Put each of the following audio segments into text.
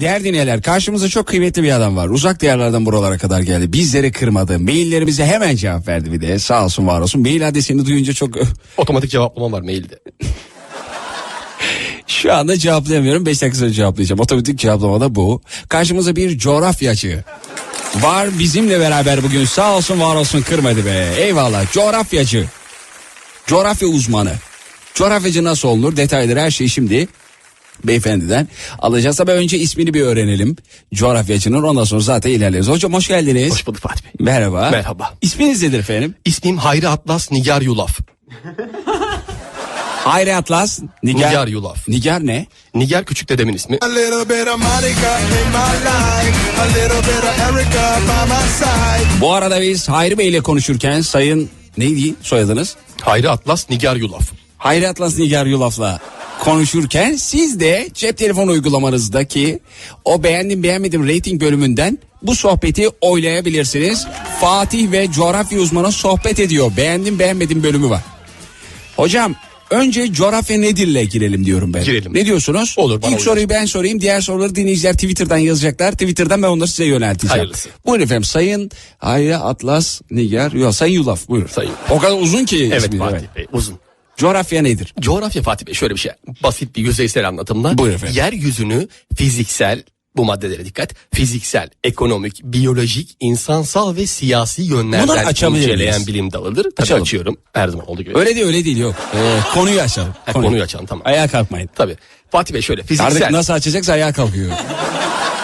değer dinleyenler karşımızda çok kıymetli bir adam var. Uzak diyarlardan buralara kadar geldi. Bizleri kırmadı. Maillerimize hemen cevap verdi bir de. Sağ olsun var olsun. Mail adresini duyunca çok... Otomatik cevaplama var mailde. Şu anda cevaplayamıyorum. 5 dakika sonra cevaplayacağım. Otomatik cevaplama da bu. Karşımızda bir coğrafyacı. Var bizimle beraber bugün sağ olsun var olsun kırmadı be. Eyvallah coğrafyacı. Coğrafya uzmanı. Coğrafyacı nasıl olunur detayları her şeyi şimdi beyefendiden alacağız. Ama önce ismini bir öğrenelim. Coğrafyacının ondan sonra zaten ilerleriz. Hocam hoş geldiniz. Hoş bulduk Fatih Bey. Merhaba. Merhaba. İsminiz nedir efendim? İsmim Hayri Atlas Nigar Yulaf. Hayri Atlas. Nigar. Nigar Yulaf. Nigar ne? Nigar küçük dedemin ismi. A little bit of Monica in my life, a little bit of Erica by my side. Bu arada biz Hayri Bey ile konuşurken sayın neydi soyadınız? Hayri Atlas Nigar Yulaf. Hayri Atlas Nigar Yulaf'la konuşurken siz de cep telefonu uygulamanızdaki o beğendim beğenmedim rating bölümünden bu sohbeti oylayabilirsiniz. Fatih ve coğrafya uzmanı sohbet ediyor. Beğendim beğenmedim bölümü var. Hocam önce coğrafya nedirle girelim diyorum ben. Girelim. Ne diyorsunuz? Olur, İlk uyar. soruyu ben sorayım. Diğer soruları dinleyiciler Twitter'dan yazacaklar. Twitter'dan ben onları size yönelteceğim. Hayırlısı. Buyurun efendim. Sayın Hayri Atlas Nigar. Yok Sayın Yulaf. Buyurun. Sayın. O kadar uzun ki Evet ismi, Fatih Bey uzun. Coğrafya nedir? Coğrafya Fatih Bey şöyle bir şey. Basit bir yüzeysel anlatımla. Buyurun efendim. Yeryüzünü fiziksel bu maddelere dikkat. Fiziksel, ekonomik, biyolojik, insansal ve siyasi yönlerden inceleyen bilim dalıdır. Tabii Açalım. açıyorum. Her zaman olduğu gibi. Öyle değil öyle değil yok. Ee, konuyu açalım. Ha, konuyu açalım tamam. Ayağa kalkmayın. Tabii. Fatih Bey şöyle fiziksel. Artık nasıl açacaksa ayağa kalkıyor.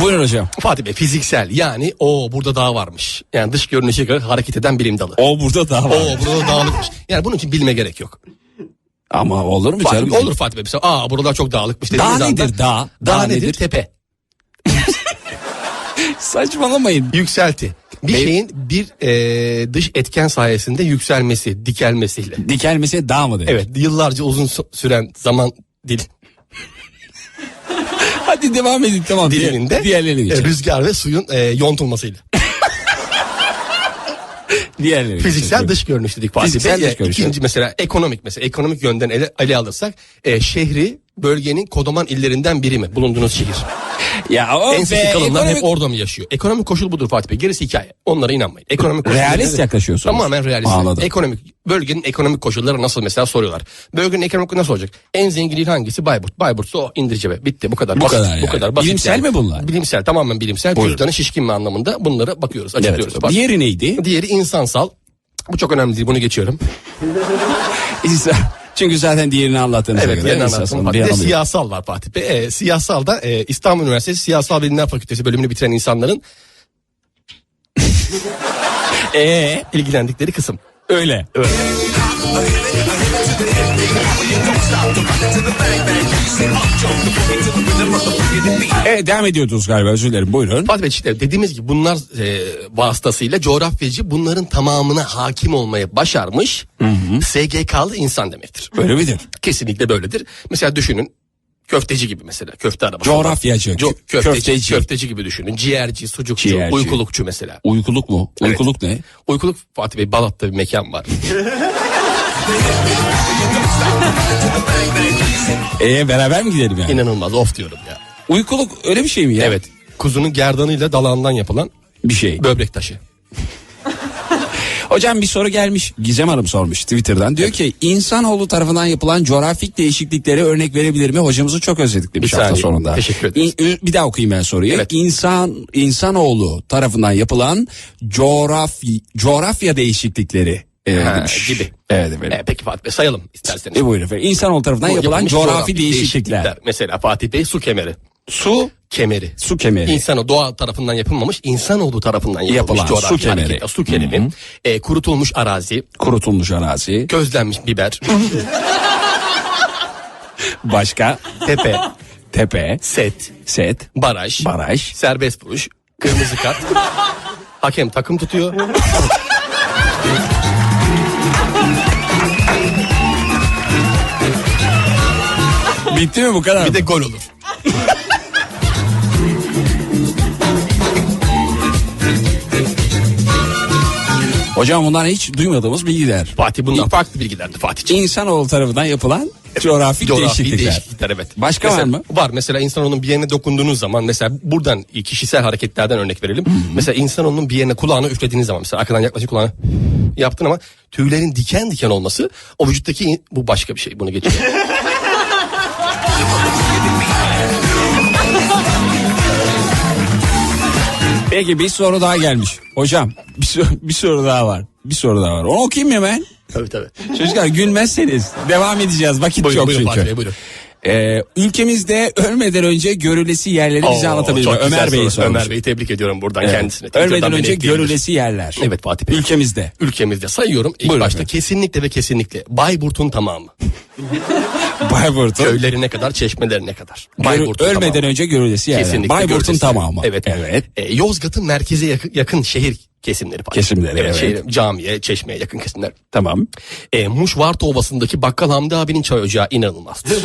Buyurun hocam. Fatih Bey fiziksel yani o burada dağ varmış. Yani dış görünüşe göre hareket eden bilim dalı. O burada daha var. O burada dağlıkmış. Yani bunun için bilme gerek yok. Ama olur mu Fatih canım? Olur Fatih Bey. Aa buralar çok dağlıkmış Dağ dediğiniz anda. nedir dağ? Dağ, Dağ nedir? nedir? Tepe. Saçmalamayın. Yükselti. Bir Be- şeyin bir e, dış etken sayesinde yükselmesi, dikelmesiyle. Dikelmesi dağ mıdır? Evet yıllarca uzun sü- süren zaman dil Hadi devam edin tamam. diliminde Diğerleri e, geçelim. rüzgar ve suyun e, yontulmasıyla. Diğerleri Fiziksel dış görünüş dedik Fatih Fiziksel Bey. dış görünüş, İkinci mesela ekonomik mesela ekonomik yönden ele, ele alırsak e, şehri bölgenin kodoman illerinden biri mi bulunduğunuz şehir? Ya o Ensesi be, kalınlar hep ekonomik- orada mı yaşıyor? Ekonomik koşul budur Fatih Bey. Gerisi hikaye. Onlara inanmayın. Ekonomik koşul Realist yaklaşıyorsunuz. Tamamen realist. Anladım. Ekonomik bölgenin ekonomik koşulları nasıl mesela soruyorlar. Bölgenin ekonomik nasıl olacak? En zengin il hangisi? Bayburt. Bayburt'sa o indircebe. Bitti bu kadar. Bu basit, kadar yani. Bu kadar basit. Bilimsel mi bunlar? Bilimsel tamamen bilimsel. Buyurun. Cüzdanı şişkin mi anlamında bunlara bakıyoruz açıklıyoruz. Evet. Bak. Diğeri neydi? Diğeri insansal. Bu çok önemli değil bunu geçiyorum. Çünkü zaten diğerini anlattığınıza Evet esasında anlattım. bir de siyasal var Fatih Bey. Ee, siyasal da e, İstanbul Üniversitesi Siyasal Bilimler Fakültesi bölümünü bitiren insanların Ee, ilgilendikleri kısım. öyle. Evet devam ediyordunuz galiba özür dilerim buyurun. Fatih Bey işte dediğimiz gibi bunlar e, vasıtasıyla coğrafyacı bunların tamamına hakim olmaya başarmış SGK'lı insan demektir. Öyle midir? Kesinlikle böyledir. Mesela düşünün köfteci gibi mesela köfte arabası. Coğrafyacı, Co- kö- köfteci, köfteci. köfteci. gibi düşünün. Ciğerci, sucukçu, Ciğerci. uykulukçu mesela. Uykuluk mu? Evet. Uykuluk ne? Uykuluk Fatih Bey Balat'ta bir mekan var. Ee beraber mi gidelim yani? İnanılmaz of diyorum ya. Uykuluk öyle bir şey mi ya? Evet. Kuzunun gerdanıyla dalağından yapılan Bir şey. böbrek taşı. Hocam bir soru gelmiş. Gizem Hanım sormuş Twitter'dan. Diyor ki insanoğlu tarafından yapılan coğrafik değişikliklere örnek verebilir mi? Hocamızı çok özledik demiş Bir hafta saniye. sonunda. Teşekkür ederiz. İn- bir daha okuyayım ben soruyu. Evet. İnsan insanoğlu tarafından yapılan coğrafi coğrafya değişiklikleri e, Ha, demiş. gibi. Evet efendim. E, peki Fatih Bey sayalım isterseniz. E buyurun efendim. İnsanoğlu tarafından Bu yapılan coğrafi, değişiklikler. Mesela Fatih Bey su kemeri. Su Kemeri. su kemeri. İnsan doğa tarafından yapılmamış, insanoğlu tarafından yapılmış Yapılan coğrafi su kemeri. hareketler, Su kemeri. E, kurutulmuş arazi, kurutulmuş arazi. közlenmiş biber, Başka tepe, tepe, set, set, baraj, baraj. serbest vuruş, kırmızı kart. Hakem takım tutuyor. Bitti mi bu kadar? Bir mı? de gol olur. Hocam bunlar hiç duymadığımız bilgiler. Fatih bunlar farklı bilgilerdi Fatih'ciğim. İnsanoğlu tarafından yapılan coğrafi, Coğrafi değişiklikler. değişiklikler evet. Başka Mesela- var mı? Var mesela insanoğlunun bir yerine dokunduğunuz zaman mesela buradan kişisel hareketlerden örnek verelim. Mesela insanoğlunun bir yerine kulağına üflediğiniz zaman mesela arkadan yaklaşık kulağına yaptın ama tüylerin diken diken olması o vücuttaki bu başka bir şey bunu geçiyor. Peki bir soru daha gelmiş. Hocam bir, soru, bir soru daha var. Bir soru daha var. Onu okuyayım mı ben? tabii tabii. Çocuklar gülmezseniz devam edeceğiz. Vakit Buyurun, çok buyurun çünkü. Fatih buyurun. Ee, ülkemizde ölmeden önce görülesi yerleri bize anlatabilir mi? Ömer Bey sormuş. Ömer Bey'i tebrik ediyorum buradan Evet. kendisine. Ölmeden önce görülesi yerler. Evet Fatih Bey. Ülkemizde. Ülkemizde sayıyorum ilk Buyurun başta efendim. kesinlikle ve kesinlikle Bayburt'un tamamı. Bayburt'un. Köylerine kadar çeşmelerine kadar. Bayburt'un ölmeden tamamı. önce görülesi yerler. Kesinlikle Bayburt'un tamamı. Evet. Evet. E, Yozgat'ın merkeze yakın, yakın şehir kesimleri. Fatih. Kesimleri, evet. şehir- camiye, çeşmeye yakın kesimler. Tamam. E, Muş Varta Ovası'ndaki Bakkal Hamdi abinin çay ocağı inanılmazdır.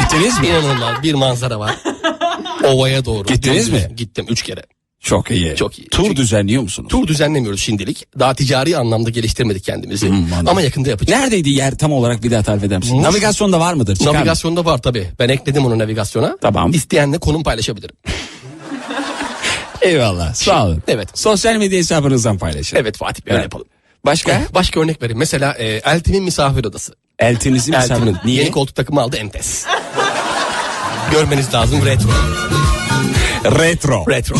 Gittiniz mi? İnanılmaz bir manzara var. Ovaya doğru. Gittiniz mi? Gittim üç kere. Çok iyi. Çok iyi. Tur Çünkü- düzenliyor musunuz? Tur düzenlemiyoruz şimdilik. Daha ticari anlamda geliştirmedik kendimizi. anladım. Ama yakında yapacağız. Neredeydi yer tam olarak bir daha tarif eder misin? Muş- Navigasyonda var mıdır? Çıkar mı? Navigasyonda var tabii. Ben ekledim onu navigasyona. Tamam. İsteyenle konum paylaşabilirim. Eyvallah. Sağ olun. Evet. Sosyal medya hesabınızdan paylaşın. Evet Fatih Bey öyle Evet. yapalım. Başka? Başka örnek vereyim. Mesela e, Eltim'in misafir odası. Eltinizi mi Eltim'in sabun? Niye? yeni koltuk takımı aldı Entes. Görmeniz lazım retro. Retro. Retro.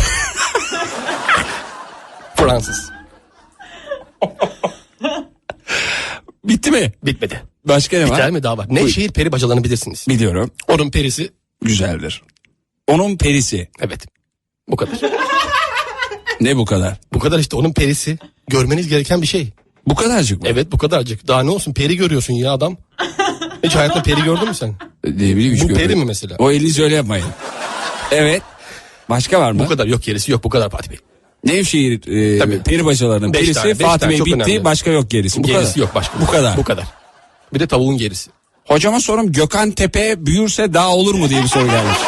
Fransız. Bitti mi? Bitmedi. Başka ne var? Biter mi daha var? Nevşehir peri bacalarını bilirsiniz. Biliyorum. Onun perisi Güzeldir. Onun perisi. evet. Bu kadar. Ne bu kadar? Bu kadar işte onun perisi. Görmeniz gereken bir şey. Bu kadarcık mı? Evet bu kadarcık. Daha ne olsun peri görüyorsun ya adam. Hiç hayatında peri gördün mü sen? Ne bileyim hiç Bu peri mi mesela? O elinizi öyle yapmayın. Evet. Başka var mı? Bu kadar yok gerisi yok bu kadar Fatih Bey. Nevşehir e, Tabii. peri bacalarının Beş perisi tane, beş Fatih tane Bey çok bitti önemli. başka yok gerisi. Bu gerisi kadar. yok başka. Bu kadar. Bu kadar. Bir de tavuğun gerisi. Hocama sorum Gökhan Tepe büyürse daha olur mu diye bir soru gelmiş.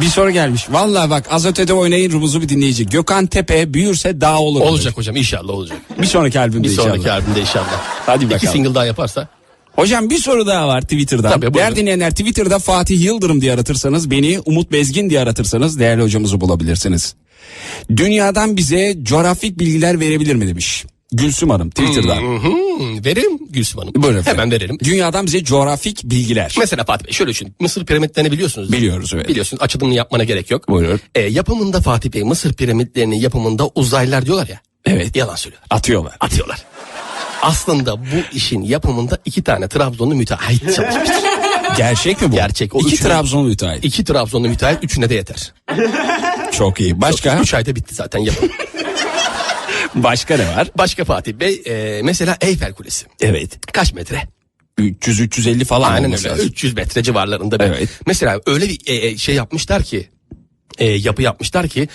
Bir soru gelmiş. Vallahi bak az ötede oynayın rumuzu bir dinleyici. Gökhan Tepe büyürse daha olur? Olacak hocam inşallah olacak. Bir sonraki albümde Bir sonraki inşallah. albümde inşallah. Hadi İki bakalım. single daha yaparsa. Hocam bir soru daha var Twitter'dan. Tabii. Değerli dinleyenler Twitter'da Fatih Yıldırım diye aratırsanız beni Umut Bezgin diye aratırsanız değerli hocamızı bulabilirsiniz. Dünyadan bize coğrafik bilgiler verebilir mi demiş. Gülsüm Hanım Twitter'dan. Hmm, verelim Gülsüm Hanım. Buyurun efendim. Hemen verelim. Dünyadan bize coğrafik bilgiler. Mesela Fatih Bey şöyle düşün. Mısır piramitlerini biliyorsunuz. Biliyoruz, evet. Biliyorsunuz açılımını yapmana gerek yok. Buyurun. Ee, yapımında Fatih Bey Mısır piramitlerinin yapımında uzaylılar diyorlar ya. Evet. Yalan söylüyorlar. Atıyorlar. Atıyorlar. Aslında bu işin yapımında iki tane Trabzonlu müteahhit çalışmıştır. Gerçek mi bu? Gerçek. O İki üçünün- Trabzon müteahhit. İki Trabzonlu müteahhit üçüne de yeter. Çok iyi. Başka? Üç ayda bitti zaten yapım. Başka ne var? Başka Fatih Bey e, mesela Eyfel Kulesi. Evet. Kaç metre? 300-350 falan Aynen öyle. lazım. 300 metre civarlarında. bir- Evet. Mesela öyle bir e, e, şey yapmışlar ki e, yapı yapmışlar ki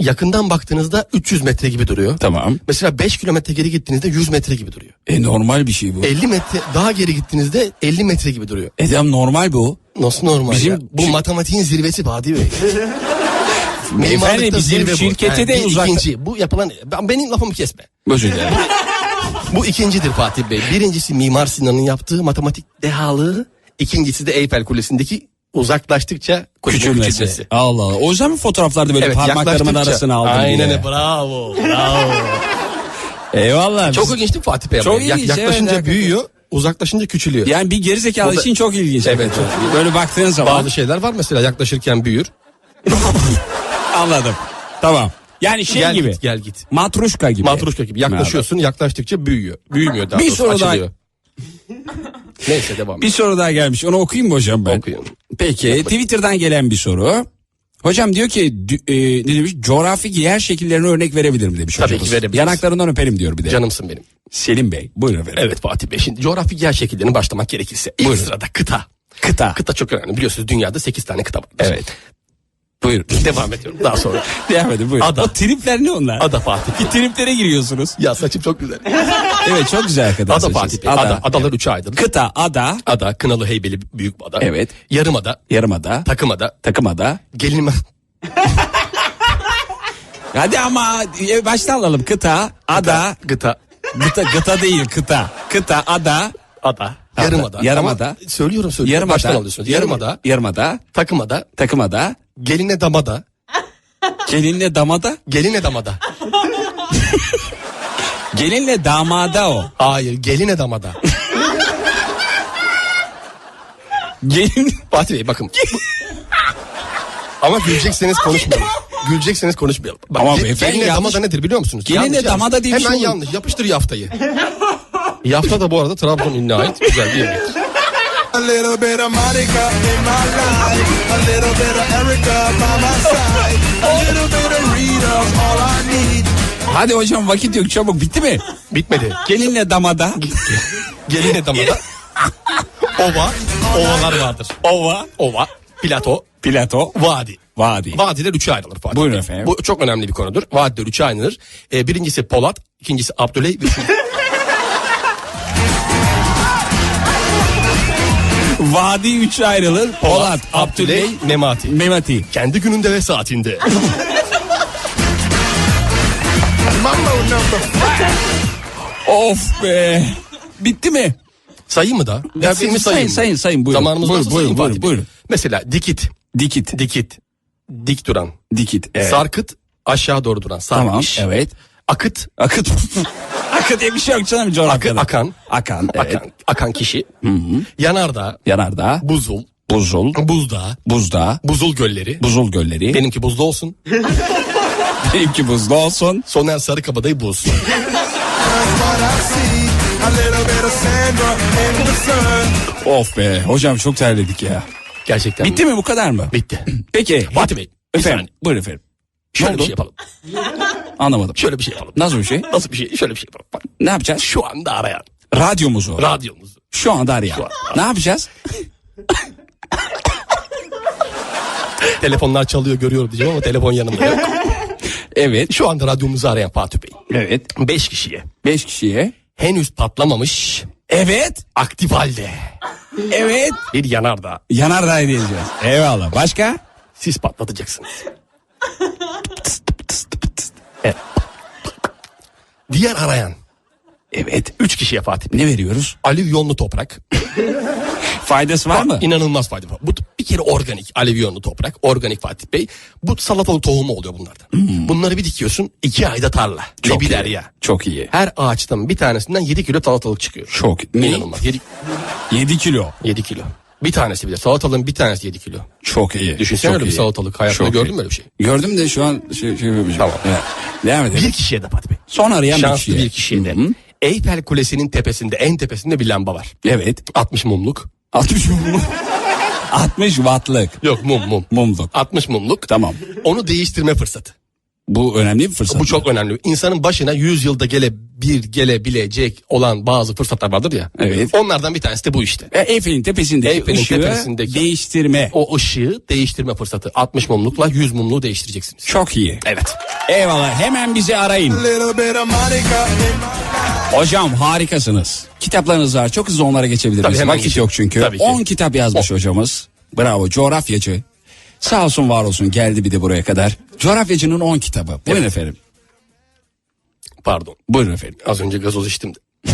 yakından baktığınızda 300 metre gibi duruyor. Tamam. Mesela 5 kilometre geri gittiğinizde 100 metre gibi duruyor. E normal bir şey bu. 50 metre daha geri gittiğinizde 50 metre gibi duruyor. E tamam normal bu. Nasıl normal Bizim- ya? Bu matematiğin zirvesi Fatih Bey. Mimarlıkta bizim şirkete de bir uzak. ikinci. Bu yapılan ben, benim lafımı kesme. Özür dilerim. Bu ikincidir Fatih Bey. Birincisi Mimar Sinan'ın yaptığı matematik dehalığı. İkincisi de Eyfel Kulesi'ndeki uzaklaştıkça Küçülmesi. küçülmesi. Allah Allah. O yüzden mi fotoğraflarda böyle Evet, parmaklarımın arasına aldım Aynen diye? bravo bravo. Eyvallah. Çok ilginç mi Fatih Bey? Çok ilginç, Yaklaşınca evet, büyüyor uzaklaşınca küçülüyor. Yani bir gerizekalı da- için çok ilginç. Evet, çok iyi. Böyle baktığın zaman Bazı şeyler var mesela yaklaşırken büyür. anladım. Tamam. Yani şey gel gibi. git gel git. Matruşka gibi. Matruşka gibi yaklaşıyorsun yaklaştıkça büyüyor. Büyümüyor daha Bir doğrusu soru daha-. Neyse devam Bir soru daha gelmiş. Onu okuyayım mı hocam ben? Okuyun. Peki Twitter'dan gelen bir soru. Hocam diyor ki e, ne demiş? Coğrafik yer şekillerine örnek verebilirim demiş Tabii hocamız. ki verebiliriz. Yanaklarından öperim diyor bir de. Canımsın benim. Selim Bey buyurun efendim. Evet Fatih Bey şimdi coğrafi yer şekillerine başlamak gerekirse ilk Buyurun. sırada kıta. Kıta. Kıta çok önemli biliyorsunuz dünyada 8 tane kıta var. Evet. Buyurun. Devam ediyorum daha sonra. Devam edin buyurun. Ada. O tripler ne onlar? Ada Fatih. Bir triplere giriyorsunuz. Ya saçım çok güzel. Evet çok güzel arkadaşlar. Ada Fatih Bey. Ada. Adalar üçe ayrılır. Kıta, ada, Ada, Kınalı Heybeli büyük ada. Evet. Yarımada, yarımada, takımada, takımada. gelinme. Hadi ama e, baştan alalım. Kıta, ada, Gıta. Gıta, gıta değil kıta. Kıta, ada, Ada. Yarımada. Yarımada. Ama söylüyorum söylüyorum. Baştan yarımada, alıyorsunuz. Yarımada. yarımada, Takımada. takımada, Geline damada. gelinle damada, Geline damada. gelinle damada o. Hayır geline damada. Gelin, Fatih Bey bakın. Ama gülecekseniz konuşmayalım. Gülecekseniz konuşmayalım. Bak, Ama ge- beyefendi yanlış- damada nedir biliyor musunuz? Geline Yanlış, damada yanlış. diye bir şey Hemen olur. yanlış. Yapıştır yaftayı. Yafta da bu arada Trabzon ünlüne ait güzel bir yemek. A little bit of Monica in my life. A little bit of Erica by my side. A little bit of Rita's all I need. hadi hocam vakit yok çabuk bitti mi? Bitmedi. Gelinle damada, Geline damada. Ova. Ovalar vardır. ova, Ova. Plato. plato, Vadi. vadi. Vadiler üçe ayrılır Fatih. Buyurun efendim. Bu çok önemli bir konudur. Vadiler üçe ayrılır. Ee, birincisi Polat, ikincisi Abdüley ve üçüncüsü Vadi üç ayrılır. Polat, Abdüley, Memati. Memati. Kendi gününde ve saatinde. Of be. Bitti mi? Sayayım mı da? Ya Bitsin mi sayın, sayayım mı? sayın, sayın, buyurun. Zamanımız Buyurun, varsa buyurun, sayayım buyurun, Fatih Bey. buyurun. Mesela dikit, Dikit. dikit, dik duran. Dikit. Evet. Sarkıt, aşağı doğru duran. Tamam. Sarkmış. Evet. Akıt, Akıt. Akıt diye bir şey yok canım coğrafyada. akı, akan, Akan. Evet. akan, akan kişi. Yanardağ, Yanardağ. buzul, Buzul. buzdağı, Buzdağı. buzul gölleri. Buzul gölleri. Benimki buzlu olsun. Benimki buzlu olsun. Soner Sarıkabadayı buz. Of be. Hocam çok terledik ya. Gerçekten. Bitti mi bu kadar mı? Bitti. Peki. Fatih Bey, Efendim. Buyurun efendim. Şöyle bir şey yapalım. Anlamadım. Şöyle bir şey yapalım. Nasıl bir şey? Nasıl bir şey? Şöyle bir şey yapalım. Bak, Ne yapacağız? Şu anda arayan. Radyomuzu. Radyomuzu. Şu anda arayan. Şu an. Ne yapacağız? Telefonlar çalıyor görüyorum diyeceğim ama telefon yanımda yok. Evet. Şu anda radyomuzu arayan Fatih Bey. Evet. 5 kişiye. Beş kişiye. Henüz patlamamış. Evet. Aktif halde. Evet. Bir yanardağ. Yanardağ diyeceğiz. Eyvallah. Başka? Siz patlatacaksınız. Evet. Diğer arayan. Evet. 3 kişiye Fatih. Ne veriyoruz? Alüvyonlu toprak. Faydası var mı? İnanılmaz fayda var. Bu bir kere organik alüvyonlu toprak. Organik Fatih Bey. Bu salatalık tohumu oluyor bunlardan. Bunları bir dikiyorsun. iki ayda tarla. Çok ne biler iyi. ya. Çok iyi. Her ağaçtan bir tanesinden 7 kilo salatalık çıkıyor. Çok. Ne? İnanılmaz. 7, 7 kilo. 7 kilo. Bir tanesi bile. Salatalığın bir tanesi 7 kilo. Çok iyi. Düşünsene Çok öyle bir salatalık. Hayatında Çok gördün mü öyle bir şey? Gördüm de şu an şey, şey yapacağım. Tamam. Evet. Devam edelim. Bir kişiye de Fatih Bey. Son arayan bir Şanslı kişiye. bir kişiye de. Eyfel Kulesi'nin tepesinde en tepesinde bir lamba var. Evet. 60 mumluk. 60 mum. 60 wattlık Yok mum mum. mumluk. 60 mumluk. Tamam. Onu değiştirme fırsatı. Bu önemli bir fırsat. Bu çok önemli. İnsanın başına 100 yılda gele bir gelebilecek olan bazı fırsatlar vardır ya. Evet. Onlardan bir tanesi de bu işte. E, Eyfel'in tepesindeki Eyfel'in ışığı tepesindeki- değiştirme. O ışığı değiştirme fırsatı. 60 mumlukla 100 mumluğu değiştireceksiniz. Çok iyi. Evet. Eyvallah hemen bizi arayın. Hocam harikasınız. Kitaplarınız var. Çok hızlı onlara geçebiliriz. Tabii, hemen Vakit geçelim. yok çünkü. Tabii ki. 10 kitap yazmış hocamız. Bravo coğrafyacı. Sağ olsun var olsun geldi bir de buraya kadar. Coğrafyacının 10 kitabı. Buyurun efendim. Pardon. Buyurun efendim. Az önce gazoz içtim. de.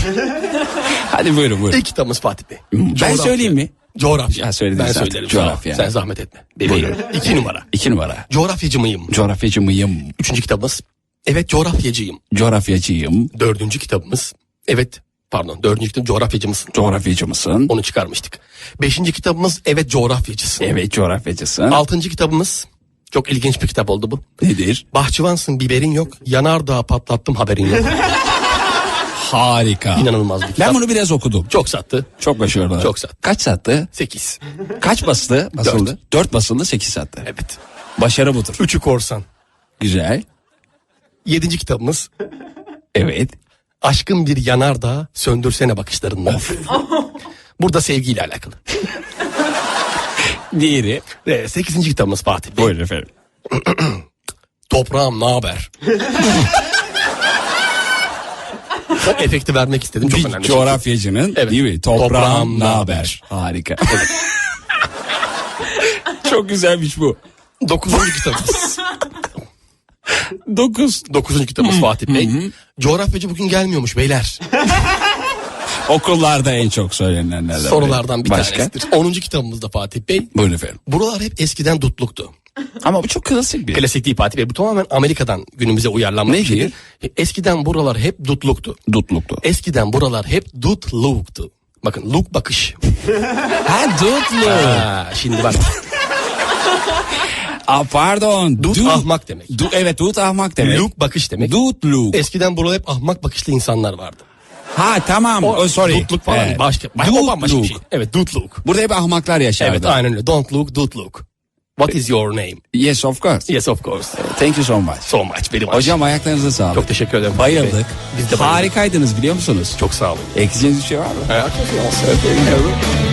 Hadi buyurun buyurun. İlk kitabımız Fatih Bey. Ben Coğrafya. söyleyeyim mi? Coğrafya. Ya söyledin ben zaten. söylerim. Coğrafya. Sen zahmet etme. Bebeğim. İki numara. İki numara. Coğrafyacı mıyım? Coğrafyacı mıyım? Üçüncü kitabımız. Evet coğrafyacıyım. Coğrafyacıyım. Dördüncü kitabımız. Evet pardon dördüncü kitap coğrafyacı mısın? Coğrafyacı mısın? Onu çıkarmıştık. Beşinci kitabımız evet coğrafyacısın. Evet coğrafyacısın. Altıncı kitabımız çok ilginç bir kitap oldu bu. Nedir? Bahçıvansın biberin yok. Yanardağ patlattım haberin yok. Harika. İnanılmaz bir kitap. Ben bunu biraz okudum. Çok sattı. Çok başarılı. Çok sattı. Kaç sattı? Sekiz. Kaç bastı? Basıldı. Dört basıldı sekiz sattı. Evet. Başarı budur. Üçü korsan. Güzel. Yedinci kitabımız Evet. Aşkın bir yanardağ söndürsene bakışlarından. Burada sevgiyle alakalı. Diğeri. Ve sekizinci kitabımız Fatih Bey. Buyurun efendim. Toprağım ne haber? efekti vermek istedim çok Bir önemli. coğrafyacının Evet. değil mi? Toprağım, Toprağım ne haber? Harika. Çok güzelmiş bu. Dokuzuncu kitabımız. Dokuz. Dokuzuncu kitabımız Fatih Bey. Coğrafyacı bugün gelmiyormuş beyler. Okullarda en çok söylenilenlerden. Sorulardan bir Başka? tanesidir. Onuncu kitabımız da Fatih Bey. Buyurun efendim. Buralar hep eskiden dutluktu. Ama bu çok klasik bir. Klasik değil Fatih Bey. Bu tamamen Amerika'dan günümüze uyarlanmış bir şeydir. diyor? Eskiden buralar hep dutluktu. Dutluktu. Eskiden buralar hep dutluktu. Bakın look bakış. Ha dutlu. Ha, şimdi bak Aa, pardon. dut Du- ahmak demek. Du, evet dut ahmak demek. Look bakış demek. Dutluk. Eskiden burada hep ahmak bakışlı insanlar vardı. Ha tamam. O, sorry. Dutluk falan Evet. başka. başka o bambaşka bir Dutluk. şey. Evet dutluk. Burada hep ahmaklar yaşardı. Evet aynen öyle. Don't look, don't look. What is your name? Yes of course. Yes of course. Thank you so much. So much. Very much. Hocam ayaklarınıza sağlık. Çok teşekkür ederim. Bayıldık. Biz de bayıldık. Harikaydınız biliyor musunuz? Çok sağ olun. Ekleyeceğiniz bir şey var mı? Herkese